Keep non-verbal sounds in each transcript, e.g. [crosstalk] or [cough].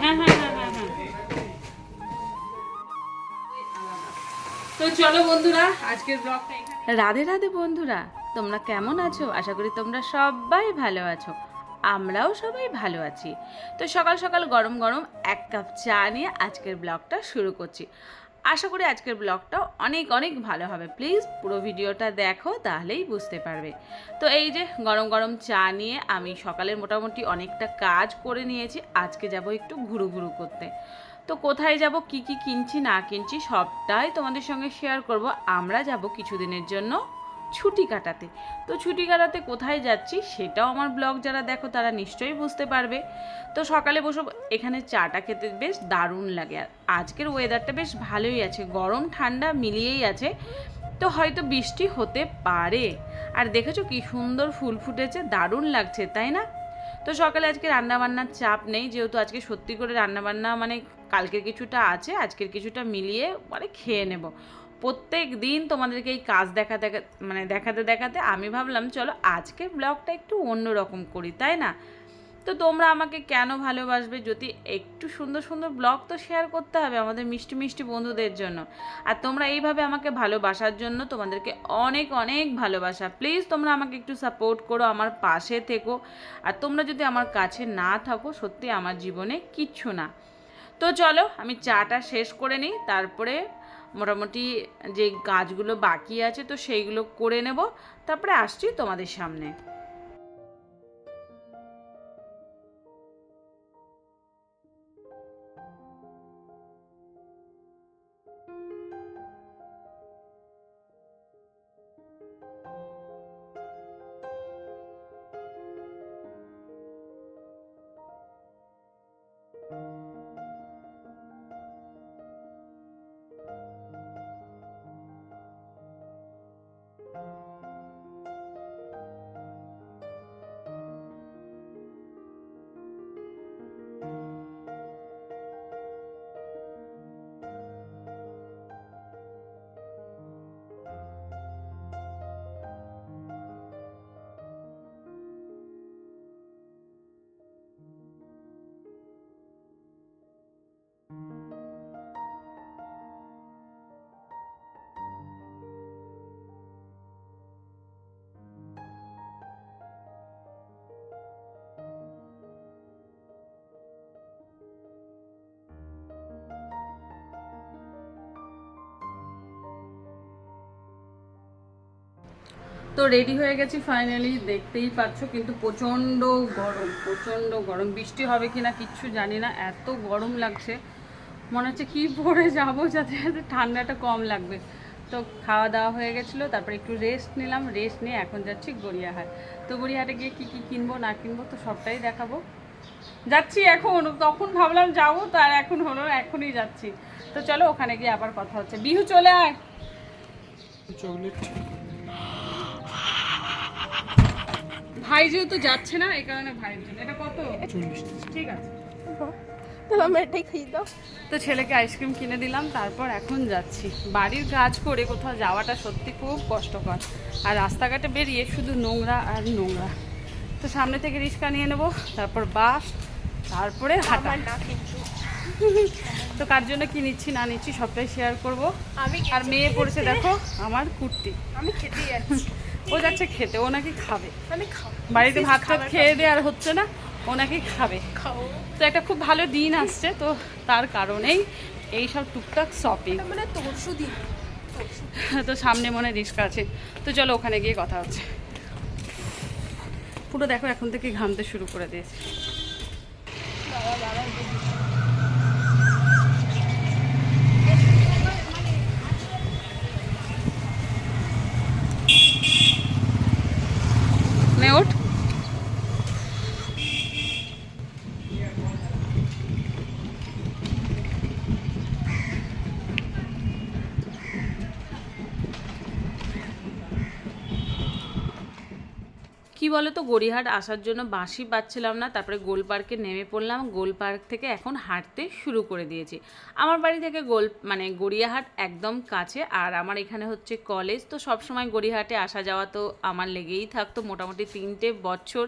হ্যাঁ হ্যাঁ হ্যাঁ তো চলো বন্ধুরা রাধে রাধে বন্ধুরা, তোমরা কেমন আছো? আশা করি তোমরা সবাই ভালো আছো। আমরাও সবাই ভালো আছি। তো সকাল সকাল গরম গরম এক কাপ চা নিয়ে আজকের ব্লগটা শুরু করছি। আশা করি আজকের ব্লগটা অনেক অনেক ভালো হবে। প্লিজ পুরো ভিডিওটা দেখো, তাহলেই বুঝতে পারবে। তো এই যে গরম গরম চা নিয়ে আমি সকালের মোটামুটি অনেকটা কাজ করে নিয়েছি, আজকে যাব একটু ঘুরু ঘুরু করতে। তো কোথায় যাব, কি কি কিনছি, না কিনছি, সবটাই তোমাদের সঙ্গে শেয়ার করব। আমরা যাব কিছুদিনের জন্য ছুটি কাটাতে। তো ছুটি কাটাতে কোথায় যাচ্ছি সেটাও আমার ব্লগ যারা দেখো তারা নিশ্চয়ই বুঝতে পারবে। তো সকালে বসে এখানে চাটা খেতে বেশ দারুণ লাগে। আর আজকের ওয়েদারটা বেশ ভালোই আছে। গরম, ঠান্ডা মিলিয়েই আছে। তো হয়তো বৃষ্টি হতে পারে। আর দেখেছ কি সুন্দর ফুল ফুটেছে, দারুণ লাগছে, তাই না? তো সকালে আজকে রান্নাবান্নার চাপ নেই। যেহেতু আজকে সত্যি করে রান্নাবান্না মানে কালকের কিছুটা আছে, আজকের কিছুটা মিলিয়ে মানে খেয়ে নেব। প্রত্যেক দিন তোমাদেরকে এই কাজ দেখা দেখা মানে দেখাতে দেখাতে আমি ভাবলাম, চলো আজকের ব্লগটা একটু অন্যরকম করি, তাই না? তো তোমরা আমাকে কেন ভালোবাসবে? যদি একটু সুন্দর সুন্দর ব্লগ তো শেয়ার করতে হবে আমাদের মিষ্টি মিষ্টি বন্ধুদের জন্য। আর তোমরা এইভাবে আমাকে ভালোবাসার জন্য তোমাদেরকে অনেক অনেক ভালোবাসা। প্লিজ তোমরা আমাকে একটু সাপোর্ট করো, আমার পাশে থেকো। আর তোমরা যদি আমার কাছে না থাকো, সত্যি আমার জীবনে কিচ্ছু না। তো চলো, আমি চাটা শেষ করে নিই, তারপরে মোটামুটি যে গাছগুলো বাকি আছে তো সেইগুলো করে নেব তারপরে আসছি তোমাদের সামনে। তো রেডি হয়ে গেছি ফাইনালি দেখতেই পাচ্ছ, কিন্তু প্রচণ্ড গরম প্রচণ্ড গরম। বৃষ্টি হবে কি না কিচ্ছু জানি না, এত গরম লাগছে। মনে হচ্ছে কী পরে যাব যাতে যাতে ঠান্ডাটা কম লাগবে। তো খাওয়া দাওয়া হয়ে গেছিল, তারপরে একটু রেস্ট নিলাম রেস্ট নিয়ে এখন যাচ্ছি গড়িয়াহাট। তো গড়িয়াহাটে গিয়ে কী কী কিনবো, না কিনবো, তো সবটাই দেখাবো। যাচ্ছি এখন, তখন ভাবলাম যাব, তো আর এখন হলো এখনই যাচ্ছি। তো চলো ওখানে গিয়ে আবার কথা হচ্ছে। বিহু চলে আয়। চকলেট। ভাই যেহেতু যাচ্ছে না এই কারণে ভাইয়ের জন্য। এটা কত? ঠিক আছে। তো ছেলেকে আইসক্রিম কিনে দিলাম তারপর এখন যাচ্ছি। বাড়ির কাজ করে কোথাও যাওয়াটা সত্যি খুব কষ্টকর। আর রাস্তাঘাটে বেরিয়ে শুধু নোংরা আর নোংরা। তো সামনে থেকে রিক্সা নিয়ে নেব তারপর বাস তারপরে হাঁটা। তো কার জন্য কি নিচ্ছি না নিচ্ছি সবটাই শেয়ার করব। আমি আর মেয়ে পড়েছে দেখো আমার কুর্তি। আমি খেতে যাচ্ছি। ও যাচ্ছে খেতে ও নাকি খাবে। বাড়িতে ভাত টাত খেয়ে দিয়ে আর হচ্ছে না ও নাকি খাবে। তো একটা খুব ভালো দিন আসছে তো তার কারণেই এই সব টুকটাক শপিং মানে তরশু দিন। [laughs] তো সামনে মনে রিস্কা আছে। তো চলো ওখানে গিয়ে কথা হচ্ছে। পুরো দেখো এখন থেকে ঘামতে শুরু করে দিয়েছে। কি বলো তো গড়িয়াহাট আসার জন্য বাঁশি পাচ্ছিলাম না, তারপরে গোল পার্কে নেমে পড়লাম, গোল পার্ক থেকে এখন হাঁটতে শুরু করে দিয়েছি। আমার বাড়ি থেকে গোল মানে গড়িয়াহাট একদম কাছে, আর আমার এখানে হচ্ছে কলেজ, তো সব সময় গড়িয়াহাটে আসা যাওয়া তো আমার লেগেই থাকতো মোটামুটি তিনটে বছর।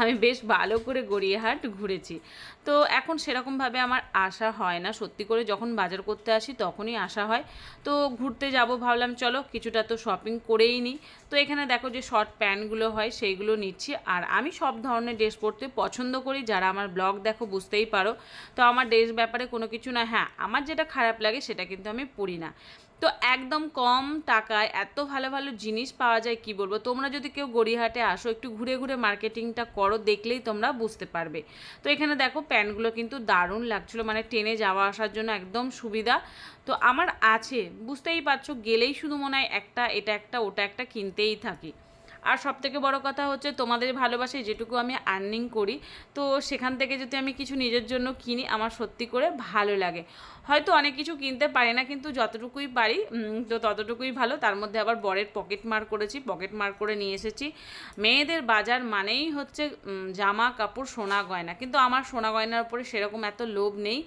আমি বেশ ভালো করে গড়িয়াহাট ঘুরেছি। তো এখন সেরকমভাবে আমার আসা হয় না, সত্যি করে যখন বাজার করতে আসি তখনই আসা হয়। তো ঘুরতে যাব, ভাবলাম চলো কিছুটা তো শপিং করেই নিই তো এখানে দেখো যে শর্ট প্যান্টগুলো হয়, সেইগুলো নিচ্ছি। আর আমি সব ধরনের ড্রেস পরতে পছন্দ করি, যারা আমার ব্লগ দেখো বুঝতেই পারো। তো আমার ড্রেস ব্যাপারে কোনো কিছু না হ্যাঁ আমার যেটা খারাপ লাগে সেটা কিন্তু আমি পরি না। তো একদম কম টাকায় এত ভালো ভালো জিনিস পাওয়া যায়, কি বলব? তোমরা যদি কেউ গড়িহাটে আসো, একটু ঘুরে ঘুরে মার্কেটিংটা করো, দেখলেই তোমরা বুঝতে পারবে। তো এখানে দেখো, প্যান্টগুলো কিন্তু দারুণ লাগছিল মানে ট্রেনে যাওয়া আসার জন্য একদম সুবিধা। তো আমার আছে, বুঝতেই পারছ, গেলেই শুধু মনে হয় একটা, এটা একটা, ওটা একটা কিনতেই থাকি। আর সব থেকে বড় কথা হচ্ছে তোমাদের ভালোবাসায় যেটুকু আমি আর্নিং করি, তো সেখান থেকে যদি আমি কিছু নিজের জন্য কিনি, আমার সত্যি করে ভালো লাগে। হয়তো অনেক কিছু কিনতে পারি না, কিন্তু যতটুকুই পারি তো ততটুকুই ভালো। তার মধ্যে আবার বরের পকেট মার করেছি পকেট মার করে নিয়ে এসেছি। মেয়েদের বাজার মানেই হচ্ছে জামা, কাপড়, সোনা, গয়না। কিন্তু আমার সোনা, গয়নার উপরে সেরকম এত লোভ নেই।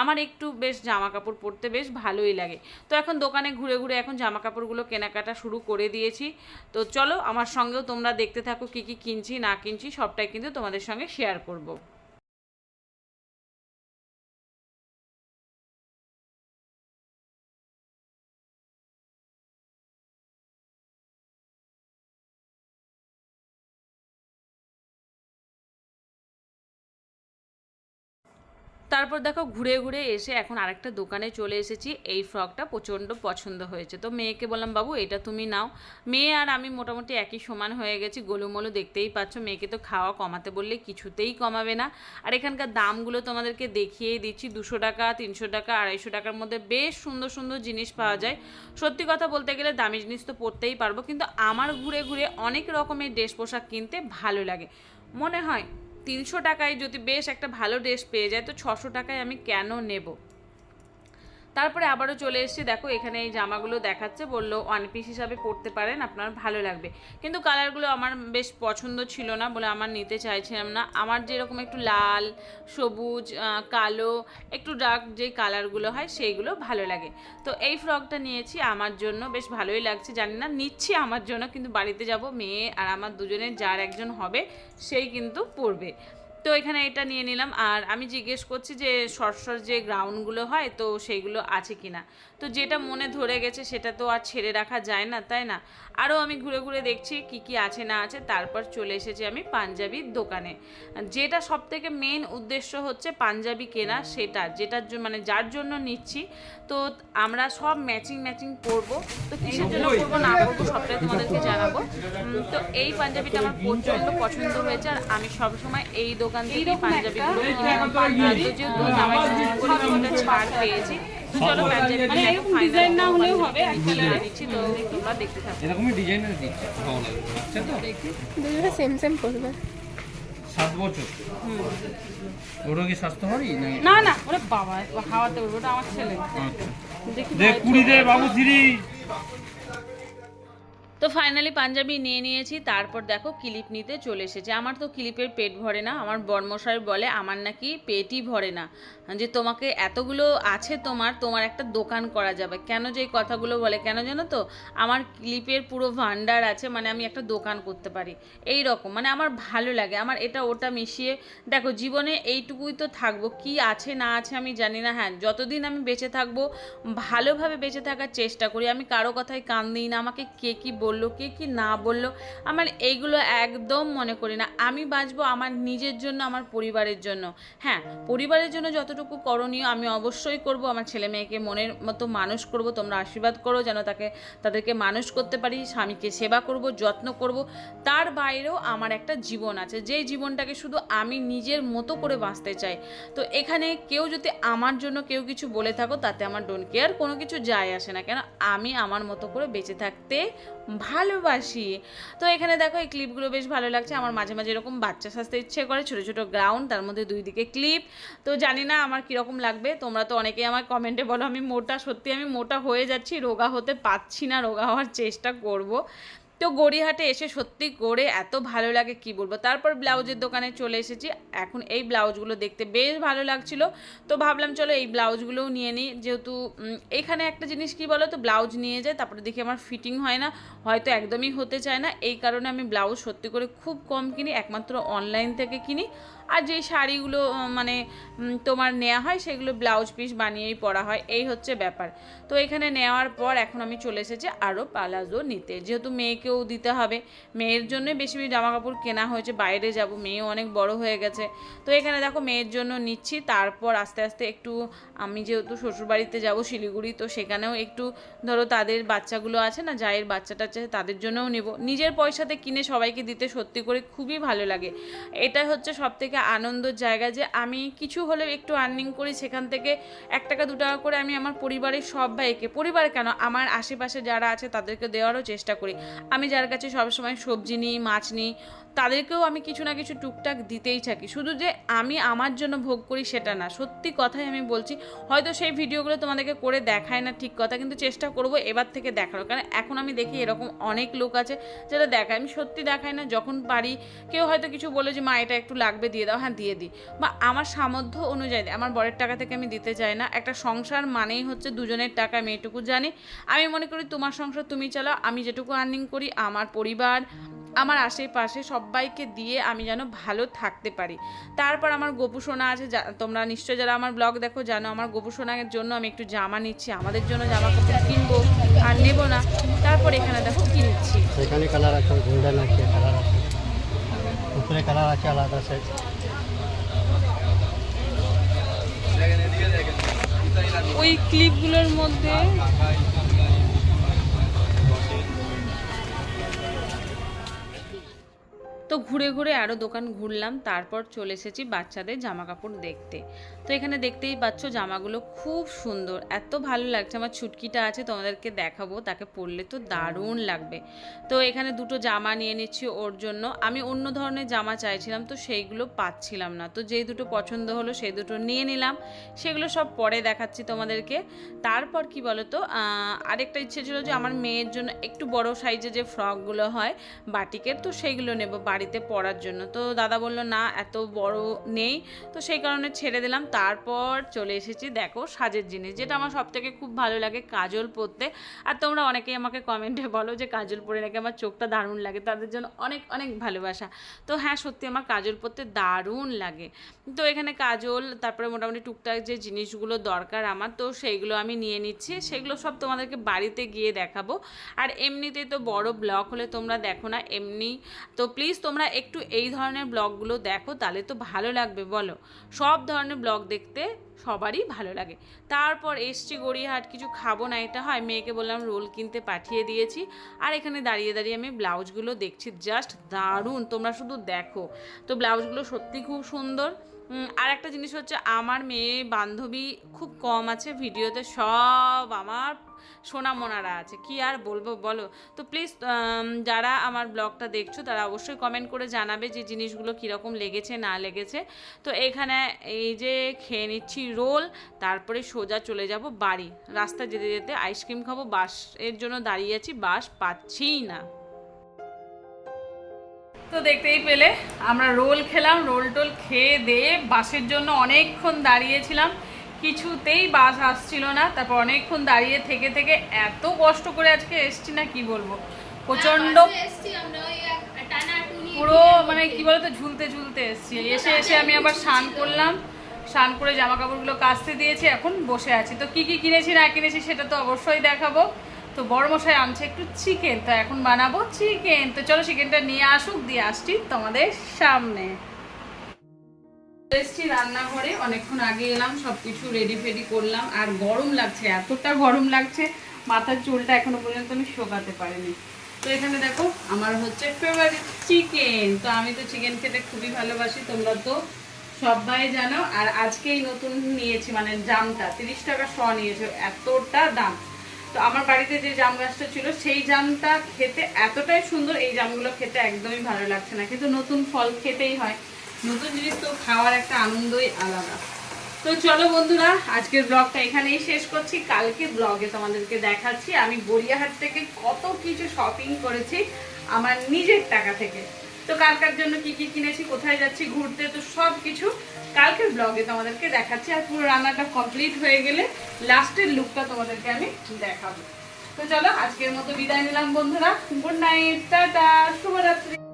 আমার একটু বেশ জামা কাপড় পরতে বেশ ভালোই লাগে। তো এখন দোকানে ঘুরে ঘুরে এখন জামা কাপড়গুলো কেনাকাটা শুরু করে দিয়েছি। তো চলো, আমার সঙ্গেও তোমরা দেখতে থাকো কি কি কিনছি, না কিনছি, সবটাই কিন্তু তোমাদের সঙ্গে শেয়ার করব। তারপর দেখো ঘুরে ঘুরে এসে এখন আরেকটা দোকানে চলে এসেছি। এই ফ্রকটা প্রচণ্ড পছন্দ হয়েছে। তো মেয়েকে বললাম, বাবু, এটা তুমি নাও। মেয়ে আর আমি মোটামুটি একই সমান হয়ে গেছি। গোলুমোলু দেখতেই পাচ্ছ, মেয়েকে তো খাওয়া কমাতে বললে কিছুতেই কমাবে না। আর এখানকার দামগুলো তোমাদেরকে দেখিয়েই দিচ্ছি। দুশো টাকা, তিনশো টাকা, আড়াইশো টাকার মধ্যে বেশ সুন্দর সুন্দর জিনিস পাওয়া যায়। সত্যি কথা বলতে গেলে দামি জিনিস তো পরতেই পারব। কিন্তু আমার ঘুরে ঘুরে অনেক রকমের ড্রেস পোশাক কিনতে ভালো লাগে। মনে হয় তিনশো টাকায় যদি বেশ একটা ভালো ড্রেস পেয়ে যায়, তো ছশো টাকায় আমি কেন নেব? তারপরে আবারও চলে এসেছি। দেখো, এখানে এই জামাগুলো দেখাচ্ছে। বলল ওয়ান পিস হিসাবে পরতে পারেন, আপনার ভালো লাগবে। কিন্তু কালারগুলো আমার বেশ পছন্দ ছিল না বলে আমার নিতে চাইছিলাম না। আমার যেরকম একটু লাল, সবুজ কালো, একটু ডার্ক যে কালারগুলো হয় সেইগুলো ভালো লাগে। তো এই ফ্রকটা নিয়েছি, আমার জন্য বেশ ভালোই লাগছে। জানি না, নিচ্ছি আমার জন্য, কিন্তু বাড়িতে যাব, মেয়ে আর আমার দুজনের, যার একজন হবে, সেই কিন্তু পরবে। তো এখানে এটা নিয়ে নিলাম। আর আমি জিজ্ঞেস করছি যে সরসর যে গ্রাউন্ডগুলো হয়, তো সেইগুলো আছে কি না তো যেটা মনে ধরে গেছে সেটা তো আর ছেড়ে রাখা যায় না, তাই না? আরও আমি ঘুরে ঘুরে দেখছি কি কি আছে না আছে তারপর চলে এসেছি আমি পাঞ্জাবির দোকানে। যেটা সব থেকে মেন উদ্দেশ্য হচ্ছে পাঞ্জাবি কেনা সেটা যেটার জন্য মানে যার জন্য নিচ্ছি। তো আমরা সব ম্যাচিং ম্যাচিং পরবো। তো কিসের জন্য পরবো না পরবো সবটাই তোমাদেরকে জানাব। তো এই পাঞ্জাবিটা আমার প্রচণ্ড পছন্দ হয়েছে আর আমি সবসময় এই দোকান থেকে পাঞ্জাবিগুলো কিনে। যেহেতু জামাই ছাড় পেয়েছি তো চলো পাঞ্জাবিটা ফাইনাল না হলেও হবে দিচ্ছি তো তোমরা দেখতে থাকো। এরকমই ডিজাইনের দিচ্ছে ভালো লাগবে আচ্ছা তো দুজনে সেম সেম করবে। সাত বছর ওটা কি স্বাস্থ্য না? না না ওরে বাবা খাওয়াতে উঠবে ওটা আমার ছেলে। আচ্ছা। দেখি কুড়ি দে বাবু থ্রি তো ফাইনালি পাঞ্জাবি নিয়ে নিয়েছি, তারপর দেখো ক্লিপ নিতে চলে এসেছে। আমার তো ক্লিপের পেট ভরে না, আমার বর্মশাই বলে, আমার নাকি পেটই ভরে না। যে তোমাকে এতগুলো আছে তোমার তোমার একটা দোকান করা যাবে। কেন যে এই কথাগুলো বলে, কেন জানো তো? আমার ক্লিপের পুরো ভান্ডার আছে মানে আমি একটা দোকান করতে পারি। এই রকম মানে আমার ভালো লাগে, আমার এটা ওটা মিশিয়ে। দেখো, জীবনে এইটুকুই তো থাকব, কি আছে না আছে আমি জানি না। হ্যাঁ যতদিন আমি বেঁচে থাকব, ভালোভাবে বেঁচে থাকার চেষ্টা করি, আমি কারও কথায় কান দিই না, আমাকে কে কি বলল, কে কি না বলল, আমার এইগুলো একদম মনে করি না। আমি বাঁচবো আমার নিজের জন্য, আমার পরিবারের জন্য। হ্যাঁ পরিবারের জন্য যতটুকু করণীয় আমি অবশ্যই করব, আমার ছেলে মেয়েকে মনের মতো মানুষ করব, তোমরা আশীর্বাদ করো, যেন তাকে, তাদেরকে মানুষ করতে পারি, স্বামীকে সেবা করব, যত্ন করব। তার বাইরেও আমার একটা জীবন আছে, যেই জীবনটাকে শুধু আমি নিজের মতো করে বাঁচতে চাই। তো এখানে কেউ যদি আমার জন্য কেউ কিছু বলে থাকো, তাতে আমার ডোন্ট কেয়ার কোনো কিছু যায় আসে না। কেন? আমি আমার মতো করে বেঁচে থাকতে ভালোবাসি। তো এখানে দেখো এই ক্লিপগুলো বেশ ভালো লাগছে। আমার মাঝে মাঝে এরকম বাচ্চা সাজতে ইচ্ছে করে, ছোটো ছোটো গ্রাউন্ড তার মধ্যে দুই দিকে ক্লিপ তো জানি না আমার কীরকম লাগবে। তোমরা তো অনেকেই আমার কমেন্টে বলো, আমি মোটা, সত্যি আমি মোটা হয়ে যাচ্ছি, রোগা হতে পারছি না, রোগা হওয়ার চেষ্টা করব। তো গড়িহাটে এসে সত্যি করে এত ভালো লাগে, কি বলব? তারপর ব্লাউজের দোকানে চলে এসেছি। এখন এই ব্লাউজগুলো দেখতে বেশ ভালো লাগছিল। তো ভাবলাম চলো এই ব্লাউজগুলোও নিয়ে নিই। যেহেতু এখানে একটা জিনিস কি বলো তো ব্লাউজ নিয়ে যায়, তারপরে দেখি আমার ফিটিং হয় না, হয়তো একদমই হতে চায় না। এই কারণে আমি ব্লাউজ সত্যি করে খুব কম কিনি, একমাত্র অনলাইন থেকে কিনি। আর যেই শাড়িগুলো মানে তোমার নেওয়া হয়, সেগুলো ব্লাউজ পিস বানিয়েই পরা হয়, এই হচ্ছে ব্যাপার। তো এখানে নেওয়ার পর এখন আমি চলে এসেছি আরও পালাজো নিতে। যেহেতু মেয়েকেও দিতে হবে, মেয়ের জন্যই বেশি বেশি জামা কাপড় কেনা হয়েছে, বাইরে যাব, মেয়েও অনেক বড় হয়ে গেছে। তো এখানে দেখো মেয়ের জন্য নিচ্ছি, তারপর আস্তে আস্তে একটু, আমি যেহেতু শ্বশুরবাড়িতে যাব শিলিগুড়ি, তো সেখানেও একটু, ধরো তাদের বাচ্চাগুলো আছে না যায়ের বাচ্চাটা আছে, তাদের জন্যও নেব। নিজের পয়সাতে কিনে সবাইকে দিতে সত্যি করে খুবই ভালো লাগে। এটা হচ্ছে সব থেকে আনন্দের জায়গা যে আমি কিছু হলেও একটু আর্নিং করি, সেখান থেকে এক টাকা, দু টাকা করে আমি আমার পরিবারের সব ভাইকে পরিবার কেন? আমার আশেপাশে যারা আছে তাদেরকে দেওয়ারও চেষ্টা করি। আমি যার কাছে সবসময় সবজি নিই, মাছ নিই, তাদেরকেও আমি কিছু না কিছু টুকটাক দিতেই থাকি। শুধু যে আমি আমার জন্য ভোগ করি সেটা না, সত্যি কথাই আমি বলছি, হয়তো সেই ভিডিওগুলো তোমাদেরকে করে দেখায় না ঠিক কথা, কিন্তু চেষ্টা করব এবার থেকে দেখানো কারণ এখন আমি দেখি এরকম অনেক লোক আছে, যারা দেখায়। আমি সত্যি দেখাই না, যখন পারি, কেউ হয়তো কিছু বলে যে, মা, এটা একটু লাগবে, দিয়ে দাও হ্যাঁ দিয়ে দিই। বা আমার সামর্থ্য অনুযায়ী আমার বরের টাকা থেকে আমি দিতে চাই না। একটা সংসার মানেই হচ্ছে দুজনের টাকা, আমি এটুকু জানি। আমি মনে করি তোমার সংসার তুমি চালাও, আমি যেটুকু আর্নিং করি, আমার পরিবার, আমার আশেপাশে সবাইকে দিয়ে আমি যেন ভালো থাকতে পারি। তারপর আমার গোপু সোনা আছে তোমরা নিশ্চয়ই যারা আমার ব্লগ দেখো জানো, আমার গোপু জন্য আমি একটু জামা নিচ্ছি, আমাদের জন্য জামা কাপড় কিনবো আর নেব না। তারপর এখানে দেখো কি নিচ্ছি। কালার আছে গোল্ডেন আছে কালার আছে। উপরে কালার আছে, আলাদা ওই ক্লিপগুলোর মধ্যে ঘুরে ঘুরে আরও দোকান ঘুরলাম, তারপর চলে এসেছি বাচ্চাদের জামা কাপড় দেখতে। তো এখানে দেখতেই পাচ্ছ জামাগুলো খুব সুন্দর, এত ভালো লাগছে। আমার ছুটকিটা আছে, তোমাদেরকে দেখাবো, তাকে পরলে তো দারুণ লাগবে। তো এখানে দুটো জামা নিয়ে নিচ্ছি ওর জন্য। আমি অন্য ধরনের জামা চাইছিলাম, তো সেইগুলো পাচ্ছিলাম না। তো যেই দুটো পছন্দ হলো সেই দুটো নিয়ে নিলাম। সেগুলো সব পরে দেখাচ্ছি তোমাদেরকে। তারপর কি বলতো আরেকটা ইচ্ছে ছিল যে আমার মেয়ের জন্য একটু বড় সাইজে যে ফ্রকগুলো হয় বাটিকের, তো সেইগুলো নেব বাড়িতে পরার জন্য। তো দাদা বলল, না, এত বড় নেই। তো সেই কারণে ছেড়ে দিলাম। তারপর চলে এসেছি, দেখো, সাজের জিনিস, যেটা আমার সব থেকে খুব ভালো লাগে, কাজল পরতে। আর তোমরা অনেকেই আমাকে কমেন্টে বলো যে কাজল পরে নাকি আমার চোখটা দারুণ লাগে, তাদের জন্য অনেক অনেক ভালোবাসা। তো হ্যাঁ সত্যি আমার কাজল পরতে দারুণ লাগে। তো এখানে কাজল, তারপরে মোটামুটি টুকটাক যে জিনিসগুলো দরকার আমার, তো সেইগুলো আমি নিয়ে নিচ্ছি। সেগুলো সব তোমাদেরকে বাড়িতে গিয়ে দেখাবো। আর এমনিতেই তো বড় ব্লগ হলে তোমরা দেখো না, এমনি তো প্লিজ তোমরা একটু এই ধরনের ব্লগগুলো দেখো, তাহলে তো ভালো লাগবে, বলো। সব ধরনের ব্লগ দেখতে সবারই ভালো লাগে। তারপর এসছি গড়িয়াহাট, কিছু খাব না, এটা হয়, মেয়েকে বললাম রোল কিনতে পাঠিয়ে দিয়েছি। আর এখানে দাঁড়িয়ে দাঁড়িয়ে আমি ব্লাউজগুলো দেখছি, জাস্ট দারুণ, তোমরা শুধু দেখো। তো ব্লাউজগুলো সত্যি খুব সুন্দর। আর একটা জিনিস হচ্ছে আমার মেয়ে বান্ধবী খুব কম আছে ভিডিওতে, সব আমার সোনামোনারা আছে। কি আর বলব বলো? তো প্লিজ যারা আমার ব্লগটা দেখছ, তারা অবশ্যই কমেন্ট করে জানাবে যে জিনিসগুলো কীরকম লেগেছে, না লেগেছে। তো এখানে এই যে খেয়ে নিচ্ছি রোল, তারপরে সোজা চলে যাব বাড়ি। রাস্তা যেতে যেতে আইসক্রিম খাব, বাস, এর জন্য দাঁড়িয়ে আছি, বাস পাচ্ছিই না। তো দেখতেই পেলে আমরা রোল খেলাম রোল টোল খেয়ে দিয়ে বাসের জন্য অনেকক্ষণ দাঁড়িয়েছিলাম। কিছুতেই বাস আসছিল না তারপর অনেকক্ষণ দাঁড়িয়ে থেকে থেকে এত কষ্ট করে আজকে এসছি না কি বলব? প্রচণ্ড পুরো মানে কি বলতো ঝুলতে ঝুলতে এসছি। এসে এসে আমি আবার স্নান করলাম স্নান করে জামা কাপড়গুলো কাচতে দিয়েছি এখন বসে আছি। তো কি কি কিনেছি না কিনেছি সেটা তো অবশ্যই দেখাবো। তো বড় মশাই আনছে একটু চিকেন তো এখন বানাবো চিকেন তো চলো চিকেনটা নিয়ে আসুক, দিয়ে আসছি তোমাদের সামনে। এসছি রান্নাঘরে, অনেকক্ষণ আগে এলাম, সবকিছু রেডি ফেডি করলাম। আর গরম লাগছে, এতটা গরম লাগছে, মাথার চুলটা এখনও পর্যন্ত আমি শোকাতে পারিনি। তো এখানে দেখো, আমার হচ্ছে ফেভারিট চিকেন তো আমি তো চিকেন খেতে খুবই ভালোবাসি, তোমরা তো সবাই জানো। আর আজকেই নতুন নিয়েছি মানে জামটা, তিরিশ টাকা শ নিয়েছে, এতটা দাম। তো আমার বাড়িতে যে জাম গাছটা ছিল, সেই জামটা খেতে এতটাই সুন্দর, এই জামগুলো খেতে একদমই ভালো লাগছে না। কিন্তু নতুন ফল খেতেই হয়। নতুন জিনিস তো খাওয়ার একটা আনন্দই আলাদা। তো চলো বন্ধুরা, আজকের ব্লগটা এখানেই শেষ করছি। কালকে ব্লগে তোমাদেরকে দেখাচ্ছি আমি গড়িয়াহাট থেকে কত কিছু শপিং করেছি আমার নিজের টাকা থেকে। তো কার কার জন্য কি কি কিনেছি, কোথায় যাচ্ছি, ঘুরতে, তো সব কিছু কালকের ব্লগে তোমাদেরকে দেখাচ্ছি আর পুরো রান্নাটা কমপ্লিট হয়ে গেলে লাস্টের লুকটা তোমাদেরকে আমি দেখাবো। তো চলো, আজকের মতো বিদায় নিলাম বন্ধুরা। গুড নাইট টাটা, শুভরাত্রি।